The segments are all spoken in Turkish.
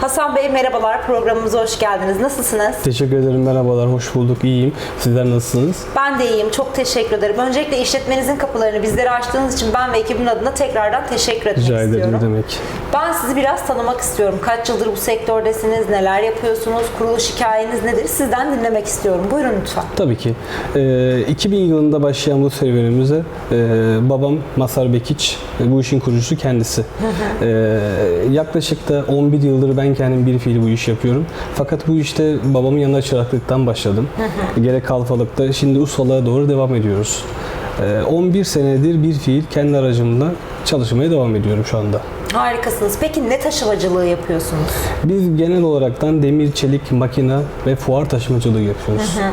Hasan Bey merhabalar, programımıza hoş geldiniz. Nasılsınız? Teşekkür ederim. Merhabalar. Hoş bulduk. İyiyim. Sizler nasılsınız? Ben de iyiyim, çok teşekkür ederim. Öncelikle işletmenizin kapılarını bizlere açtığınız için ben ve ekibimin adına tekrardan teşekkür etmek Rica ederim. istiyorum. Demek? Ben sizi biraz tanımak istiyorum. Kaç yıldır bu sektördesiniz, neler yapıyorsunuz, kuruluş hikayeniz nedir? Sizden dinlemek istiyorum. Buyurun lütfen. Tabii ki. Ee, 2000 yılında başlayan bu serüvenimize e, babam Masar Bekiç, e, bu işin kurucusu kendisi. Ee, yaklaşık da 11 yıldır ben kendim bir fiil bu iş yapıyorum. Fakat bu işte babamın yanında çıraklıktan başladım. Gerek kalfalıkta, şimdi ustalığa doğru devam ediyoruz. Ee, 11 senedir bir fiil kendi aracımla çalışmaya devam ediyorum şu anda. Harikasınız. Peki ne taşımacılığı yapıyorsunuz? Biz genel olaraktan demir, çelik, makina ve fuar taşımacılığı yapıyoruz. Ee,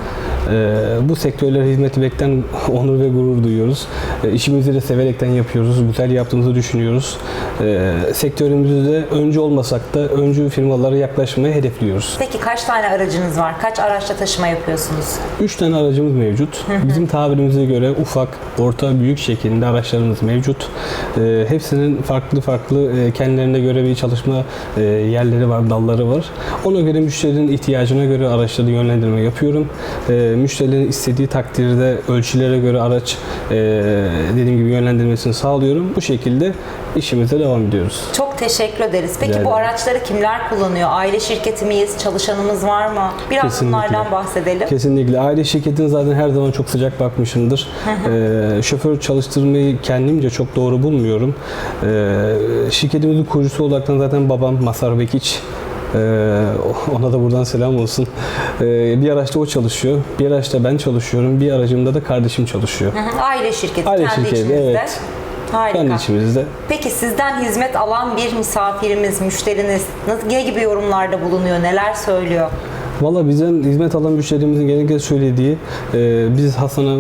bu sektörlere hizmet etmekten onur ve gurur duyuyoruz. Ee, işimizi de severekten yapıyoruz. Güzel yaptığımızı düşünüyoruz. Ee, sektörümüzde öncü olmasak da öncü firmalara yaklaşmayı hedefliyoruz. Peki kaç tane aracınız var? Kaç araçla taşıma yapıyorsunuz? Üç tane aracımız mevcut. Bizim tabirimize göre ufak, orta, büyük şeklinde araçlarımız mevcut. Ee, hepsinin farklı farklı e, kendilerine göre bir çalışma e, yerleri var, dalları var. Ona göre müşterinin ihtiyacına göre araçları yönlendirme yapıyorum. Müşterilerin istediği takdirde ölçülere göre araç e, dediğim gibi yönlendirmesini sağlıyorum. Bu şekilde işimize devam ediyoruz. Çok teşekkür ederiz. Peki Rica bu ederim. araçları kimler kullanıyor? Aile şirketi miyiz? Çalışanımız var mı? Biraz Kesinlikle. bunlardan bahsedelim. Kesinlikle. Aile şirketine zaten her zaman çok sıcak bakmışımdır. Ee, şoför çalıştırmayı kendimce çok doğru bulmuyorum. Ee, şirketimizin kurucusu olaraktan zaten babam Masar Bekiç. Ee, ona da buradan selam olsun. Ee, bir araçta o çalışıyor, bir araçta ben çalışıyorum, bir aracımda da kardeşim çalışıyor. Aile şirketi Aile kendi şirketi, içinizde. evet. Harika. Kendi içimizde. Peki sizden hizmet alan bir misafirimiz, müşteriniz nasıl- ne gibi yorumlarda bulunuyor? Neler söylüyor? Valla bizden hizmet alan müşterimizin genellikle söylediği e, biz Hasan'a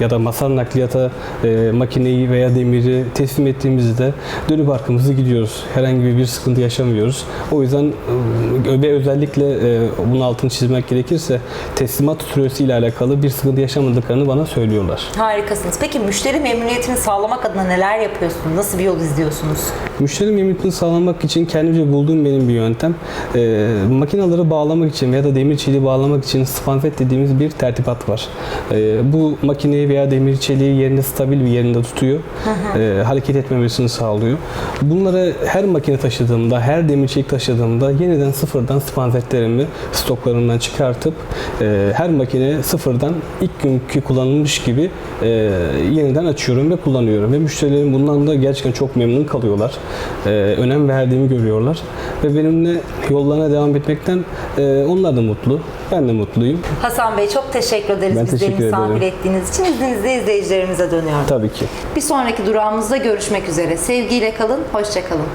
ya da masal nakliyata e, makineyi veya demiri teslim ettiğimizde dönüp arkamızı gidiyoruz. Herhangi bir sıkıntı yaşamıyoruz. O yüzden e, ve özellikle e, bunun altını çizmek gerekirse teslimat süresi ile alakalı bir sıkıntı yaşamadıklarını bana söylüyorlar. Harikasınız. Peki müşteri memnuniyetini sağlamak adına neler yapıyorsunuz? Nasıl bir yol izliyorsunuz? Müşteri memnuniyetini sağlamak için kendimce bulduğum benim bir yöntem. E, makinaları bağlamak için veya da demir çeliği bağlamak için spanfet dediğimiz bir tertibat var. E, bu makineyi veya demir çeliği yerinde stabil bir yerinde tutuyor. E, hareket etmemesini sağlıyor. Bunları her makine taşıdığımda, her demir çelik taşıdığımda yeniden sıfırdan spanfetlerimi stoklarımdan çıkartıp e, her makine sıfırdan ilk günkü kullanılmış gibi e, yeniden açıyorum ve kullanıyorum. Ve müşterilerim bundan da gerçekten çok memnun kalıyorlar. E, önem verdiğimi görüyorlar. Ve benimle yollarına devam etmekten e, onlar da mutlu. Ben de mutluyum. Hasan Bey çok teşekkür ederiz Ben bizleri teşekkür misafir ederim. ettiğiniz için. İzninizle izleyicilerimize dönüyorum. Tabii ki. Bir sonraki durağımızda görüşmek üzere. Sevgiyle kalın, hoşça kalın.